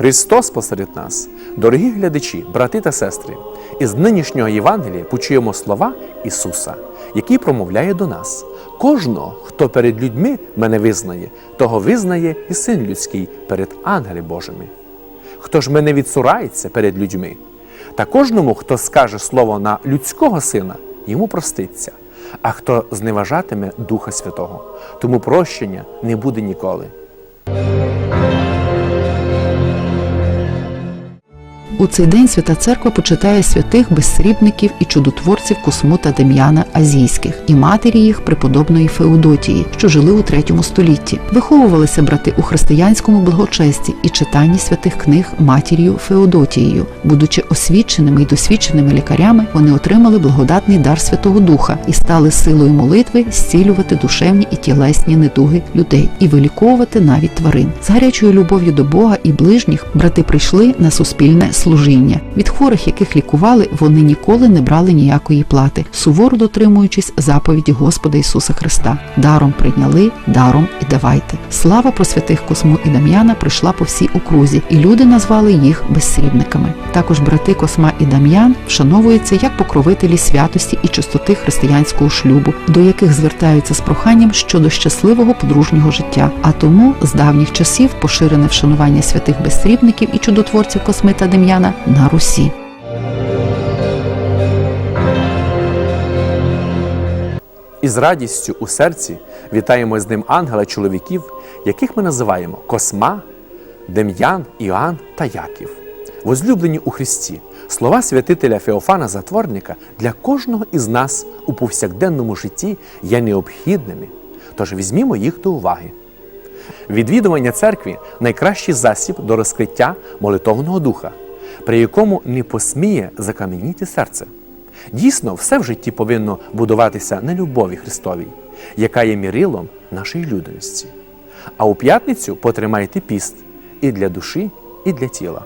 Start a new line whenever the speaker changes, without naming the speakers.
Христос посеред нас, дорогі глядачі, брати та сестри, із нинішнього Євангелія почуємо слова Ісуса, який промовляє до нас. Кожного, хто перед людьми мене визнає, того визнає і син людський перед ангелами Божими. Хто ж мене відсурається перед людьми, та кожному, хто скаже слово на людського сина, йому проститься, а хто зневажатиме Духа Святого, тому прощення не буде ніколи.
У цей день Свята Церква почитає святих безсрібників і чудотворців Косму та Дем'яна Азійських і матері їх преподобної Феодотії, що жили у третьому столітті. Виховувалися брати у християнському благочесті і читанні святих книг матір'ю Феодотією. Будучи освіченими і досвідченими лікарями, вони отримали благодатний дар Святого Духа і стали силою молитви зцілювати душевні і тілесні недуги людей і виліковувати навіть тварин. З гарячою любов'ю до Бога і ближніх брати прийшли на суспільне служіння. Від хворих, яких лікували, вони ніколи не брали ніякої плати, суворо дотримуючись заповіді Господа Ісуса Христа. Даром прийняли, даром і давайте. Слава про святих Косму і Дам'яна прийшла по всій окрузі, і люди назвали їх безсрібниками. Також брати Косма і Дам'ян вшановуються як покровителі святості і чистоти християнського шлюбу, до яких звертаються з проханням щодо щасливого подружнього життя. А тому з давніх часів поширене вшанування святих безсрібників і чудотворців Косми та Дем'яна на Русі.
І з радістю у серці вітаємо з ним ангела чоловіків, яких ми називаємо Косма, Дем'ян, Іоанн та Яків. Возлюблені у Христі, слова святителя Феофана Затворника для кожного із нас у повсякденному житті є необхідними, тож візьмімо їх до уваги. Відвідування церкви найкращий засіб до розкриття молитовного духа, при якому не посміє закам'яніти серце. Дійсно, все в житті повинно будуватися на любові Христовій, яка є мірилом нашої людяності. А у п'ятницю потримайте піст і для душі, і для тіла.